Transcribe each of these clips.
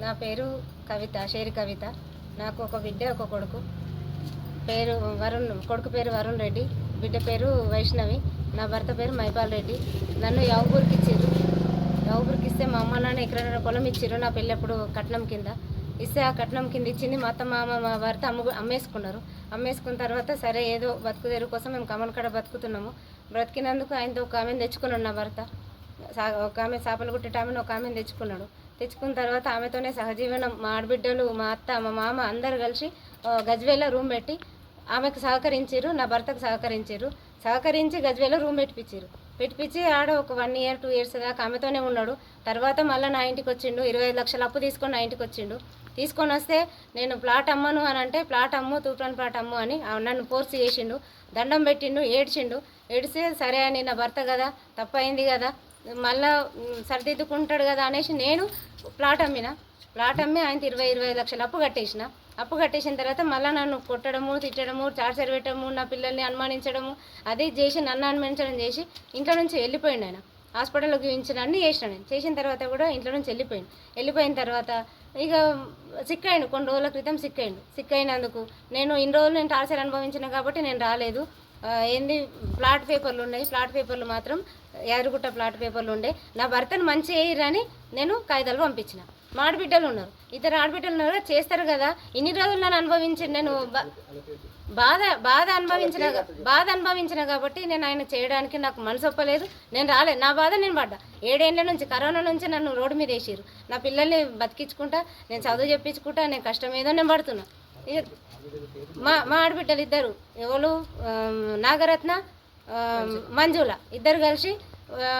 నా పేరు కవిత షేరి కవిత. నాకు ఒక బిడ్డ ఒక కొడుకు. పేరు వరుణ్ కొడుకు పేరు వరుణ్ రెడ్డి. బిడ్డ పేరు వైష్ణవి. నా భర్త పేరు మైపాల్ రెడ్డి. నన్ను యావూరికి ఇచ్చారు. యావూరికి ఇస్తే మా అమ్మ నాన్న ఎకరైనా పొలం ఇచ్చారు నా పెళ్ళప్పుడు కట్నం కింద. ఇస్తే ఆ కట్నం కింద ఇచ్చింది మా అత్త మామ మా భర్త అమ్ము అమ్మేసుకున్నారు. అమ్మేసుకున్న తర్వాత సరే ఏదో బతుకుదేరు కోసం మేము కమన్ కాడ బతుకుతున్నాము. బ్రతికినందుకు ఆయనతో ఒక ఆమెను తెచ్చుకున్నాడు నా భర్త. సా- ఒక ఆమె చేపలు కుట్టేట ఒక ఆమెను తెచ్చుకున్నాడు. తెచ్చుకున్న తర్వాత ఆమెతోనే సహజీవనం. మా ఆడబిడ్డలు మా అత్త మా మామ అందరు కలిసి ఆ, గజ్వేల్లో రూమ్ పెట్టి ఆమెకు సహకరించారు నా భర్తకు సహకరించారు సహకరించి గజ్వేల్లో రూమ్ పెట్టిపించారు పెట్టిపించి ఆడ ఒక వన్ ఇయర్ టూ ఇయర్స్ దాకా ఆమెతోనే ఉన్నాడు. తర్వాత మళ్ళీ నా ఇంటికి వచ్చిండు. ఇరవై ఐదు లక్షల అప్పు తీసుకొని నా ఇంటికి వచ్చిండు. తీసుకొని వస్తే నేను ప్లాట్ అమ్మను అని అంటే ప్లాట్ అమ్ము తూప్రాన్ ప్లాట్ అమ్ము అని ఆ నన్ను ఫోర్స్ చేసిండు. దండం పెట్టిండు ఏడ్చిండు. ఏడిస్తే సరే అని నా భర్త కదా తప్పైంది కదా మళ్ళా సరిదిద్దుకుంటాడు కదా అనేసి నేను ప్లాట్ అమ్మిన. ప్లాట్ అమ్మి ఆయన ఇరవై ఇరవై లక్షలు అప్పు కట్టేసిన. అప్పు కట్టేసిన తర్వాత మళ్ళీ నన్ను కొట్టడము తిట్టడము చార్జర్ పెట్టడము నా పిల్లల్ని అనుమానించడము అది చేసి నన్ను అనుమానించడం చేసి ఇంట్లో నుంచి వెళ్ళిపోయిండు ఆయన. హాస్పిటల్లో చూపించిన అన్ని చేసిన నేను. చేసిన తర్వాత కూడా ఇంట్లో నుంచి వెళ్ళిపోయాను వెళ్ళిపోయిన తర్వాత ఇక సిక్ అయిండు కొన్ని రోజుల క్రితం సిక్ అయిండు సిక్ అయినందుకు నేను ఇన్ని రోజులు నేను టార్చర్ అనుభవించిన కాబట్టి నేను రాలేదు. ఏంది ప్లాట్ పేపర్లు ఉన్నాయి. ప్లాట్ పేపర్లు మాత్రం యాదగుట్ట ప్లాట్ పేపర్లు ఉండే. నా భర్తను మంచి వేయరని నేను కాగితాలు పంపించిన. మా ఆడబిడ్డలు ఉన్నారు. ఇద్దరు ఆడబిడ్డలు ఉన్నారు చేస్తారు కదా. ఇన్ని రోజులు నన్ను అనుభవించి నేను బాధ బాధ అనుభవించిన బాధ అనుభవించిన కాబట్టి నేను ఆయన చేయడానికి నాకు మనసు ఒప్పలేదు. నేను రాలేదు నా బాధ నేను పడ్డా. ఏడేళ్ళ నుంచి కరోనా నుంచి నన్ను రోడ్డు మీద వేసారు నా పిల్లల్ని బతికించుకుంటా నేను చదువు చెప్పించుకుంటా నేను కష్టం ఏదో నేను పడుతున్నా. మా మా ఆడబిడ్డలు ఇద్దరు ఎవరు నాగరత్న మంజుల ఇద్దరు కలిసి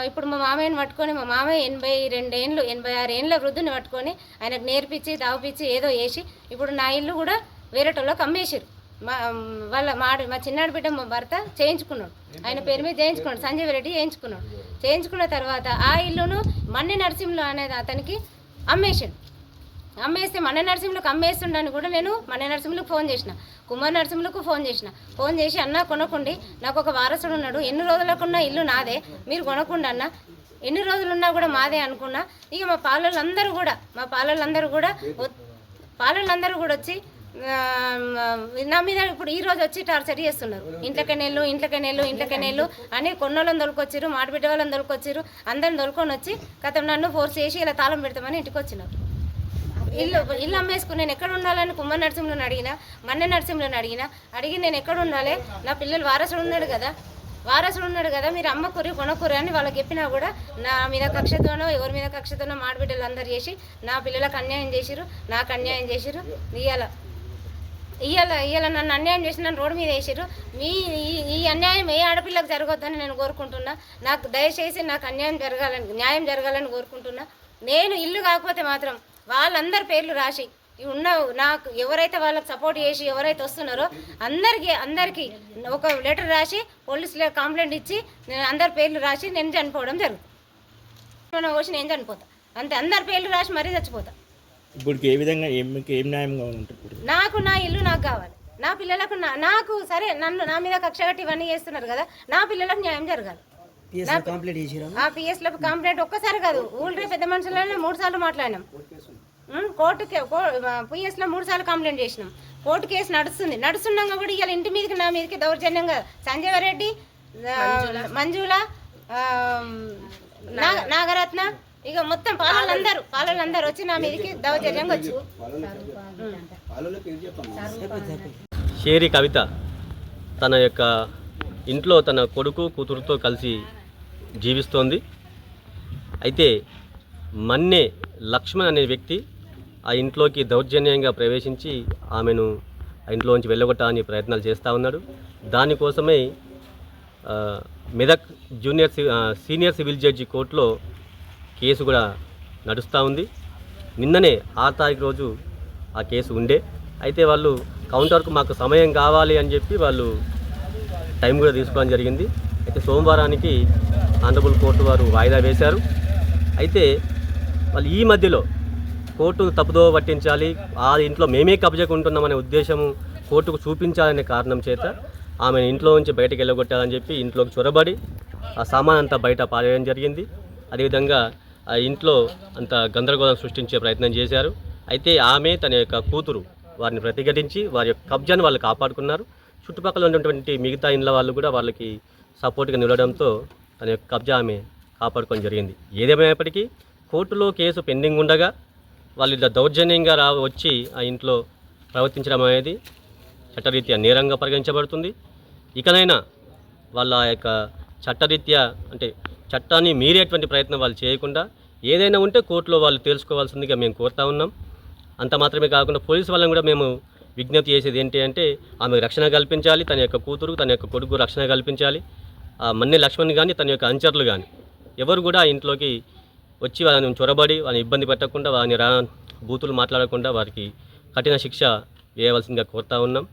ఇప్పుడు మా మామయ్యని పట్టుకొని మా మామయ్య ఎనభై రెండు ఎనభై ఆరు ఏళ్ళ వృద్ధుని పట్టుకొని ఆయనకు నేర్పించి దావపించి ఏదో వేసి ఇప్పుడు నా ఇల్లు కూడా వేరేటోళ్ళకి అమ్మేసారు మా వాళ్ళ మా మా చిన్నాడు బిడ్డ మా భర్త చేయించుకున్నాడు. ఆయన పేరు మీద చేయించుకున్నాడు సంజయ్ రెడ్డి చేయించుకున్నాడు. చేయించుకున్న తర్వాత ఆ ఇల్లును మన్ని నరసింహులు అనేది అతనికి అమ్మేసాడు అమ్మేస్తే మన నరసింహులకు అమ్మేస్తుండని కూడా నేను మన నరసింహులకు ఫోన్ చేసిన. కుమార్ నరసింహులకు ఫోన్ చేసిన. ఫోన్ చేసి అన్న కొనకండి. నాకు ఒక వారసుడు ఉన్నాడు. ఎన్ని రోజులకున్న ఇల్లు నాదే. మీరు కొనకుండా అన్న. ఎన్ని రోజులు ఉన్నా కూడా మాదే అనుకున్నా. ఇక మా పాలలందరూ కూడా మా పాలలందరూ కూడా పాలలందరూ కూడా వచ్చి నా మీద ఇప్పుడు ఈ రోజు వచ్చి టార్చర్ చేస్తున్నారు. ఇంట్లోకి నెల్లు ఇంట్లోకి నెల్లు ఇంట్లోకి నెల్లు అని కొన్నోళ్ళని దొరికొచ్చారు మాటబిడ్డ వాళ్ళని దొరికొచ్చారు అందరిని దొరుకొని వచ్చి కథం నన్ను ఫోర్స్ చేసి ఇలా తాళం పెడతామని ఇంటికి వచ్చినారు. ఇల్లు ఇల్లు అమ్మేసుకుని నేను ఎక్కడ ఉండాలని కుమ్మ నరసింహులను అడిగినా మన్న నరసింహులను అడిగినా అడిగి నేను ఎక్కడ ఉండాలి? నా పిల్లలు వారసుడు ఉన్నాడు కదా. వారసుడు ఉన్నాడు కదా మీరు అమ్మకురి కొనకురి అని వాళ్ళకి చెప్పినా కూడా నా మీద కక్షతోనో ఎవరి మీద కక్షతోనో మాడబిడ్డలు అందరు చేసి నా పిల్లలకు అన్యాయం చేసిరు నాకు అన్యాయం చేసిరు ఇవాళ ఇవాళ ఇవాళ నన్ను అన్యాయం చేసి నన్ను రోడ్డు మీద వేసారు మీ ఈ- ఈ అన్యాయం ఏ ఆడపిల్లకు జరగొద్దని నేను కోరుకుంటున్నా. నాకు దయచేసి నాకు అన్యాయం జరగాలని న్యాయం జరగాలని కోరుకుంటున్నా. నేను ఇల్లు కాకపోతే మాత్రం వాళ్ళందరి పేర్లు రాసి ఉన్న నాకు ఎవరైతే వాళ్ళకి సపోర్ట్ చేసి ఎవరైతే వస్తున్నారో అందరికీ అందరికీ ఒక లెటర్ రాసి పోలీసులో కంప్లైంట్ ఇచ్చి నేను అందరి పేర్లు రాసి నేను చనిపోవడం జరుగుతుంది. వచ్చి నేను చనిపోతా. అంతే అందరి పేర్లు రాసి మరీ చచ్చిపోతా. ఇప్పుడు ఏ విధంగా ఏం మీకు ఏం న్యాయంగా ఉంటుంది నాకు నా ఇల్లు నాకు కావాలి. నా పిల్లలకు నా- నాకు సరే నన్ను నా మీద కక్ష కట్టి ఇవన్నీ చేస్తున్నారు కదా నా పిల్లలకు న్యాయం జరగాలి. ఆ పిఎస్లో కంప్లైంట్ ఒక్కసారి కాదు ఊళ్ళో పెద్ద మనుషులనే మూడు సార్లు మాట్లాడినాం. ఉం, కోర్టుకి పిఎస్లో మూడు సార్లు కంప్లైంట్ చేసినాం. కోర్టు కేసు నడుస్తుంది. నడుస్తుండగా కూడా ఇవాళ ఇంటి మీదకి నా మీదకి దౌర్జన్యంగా సంజీవ రెడ్డి మంజుల. నాగరత్న ఇక మొత్తం పాలలందరూ పాలలందరూ వచ్చి నా మీదకి దౌర్జన్యంగా వచ్చి షేరి కవిత తన యొక్క ఇంట్లో తన కొడుకు కూతురుతో కలిసి జీవిస్తోంది. అయితే మన్నే లక్ష్మణ్ అనే వ్యక్తి ఆ ఇంట్లోకి దౌర్జన్యంగా ప్రవేశించి ఆమెను ఆ ఇంట్లోంచి వెళ్ళగొట్టాలని ప్రయత్నాలు చేస్తూ ఉన్నాడు. దానికోసమే మెదక్ జూనియర్ సి- సీనియర్ సివిల్ జడ్జి కోర్టులో కేసు కూడా నడుస్తూ ఉంది. నిన్ననే ఆరు తారీఖు రోజు ఆ కేసు ఉండే. అయితే వాళ్ళు కౌంటర్కు మాకు సమయం కావాలి అని చెప్పి వాళ్ళు టైం కూడా తీసుకోవడం జరిగింది. అయితే సోమవారానికి ఆనరబుల్ కోర్టు వారు వాయిదా వేశారు. అయితే వాళ్ళు ఈ మధ్యలో కోర్టును తప్పుదో పట్టించాలి ఆ ఇంట్లో మేమే కబ్జాకుంటున్నామనే ఉద్దేశము కోర్టుకు చూపించాలనే కారణం చేత ఆమె ఇంట్లో నుంచి బయటకు వెళ్ళగొట్టాలని చెప్పి ఇంట్లోకి చొరబడి ఆ సామాన్ అంతా బయట పారేయడం జరిగింది. అదేవిధంగా ఆ ఇంట్లో అంత గందరగోళం సృష్టించే ప్రయత్నం చేశారు. అయితే ఆమె తన యొక్క కూతురు వారిని ప్రతిఘటించి వారి యొక్క కబ్జాను వాళ్ళు కాపాడుకున్నారు. చుట్టుపక్కల ఉన్నటువంటి మిగతా ఇండ్ల వాళ్ళు కూడా వాళ్ళకి సపోర్ట్గా నిలవడంతో తన యొక్క కబ్జా ఆమె కాపాడుకోవడం జరిగింది. ఏదేమైనప్పటికీ కోర్టులో కేసు పెండింగ్ ఉండగా వాళ్ళు దౌర్జన్యంగా రా వచ్చి ఆ ఇంట్లో ప్రవర్తించడం అనేది చట్టరీత్యా నేరంగా పరిగణించబడుతుంది. ఇకనైనా వాళ్ళ యొక్క చట్టరీత్యా అంటే చట్టాన్ని మీరేటువంటి ప్రయత్నం వాళ్ళు చేయకుండా ఏదైనా ఉంటే కోర్టులో వాళ్ళు తెలుసుకోవాల్సిందిగా మేము కోరుతా ఉన్నాం. అంత మాత్రమే కాకుండా పోలీసు వాళ్ళని కూడా మేము విజ్ఞప్తి చేసేది ఏంటి అంటే ఆమె రక్షణ కల్పించాలి తన యొక్క కూతురు తన యొక్క కొడుకు రక్షణ కల్పించాలి. ఆ మన్నె లక్ష్మణ్ కానీ తన యొక్క అంచరులు కానీ ఎవరు కూడా ఇంట్లోకి వచ్చి వాళ్ళని చొరబడి వాళ్ళని ఇబ్బంది పెట్టకుండా వారిని రా బూతులు మాట్లాడకుండా వారికి కఠిన శిక్ష వేయవలసిందిగా కోరుతా ఉన్నాం.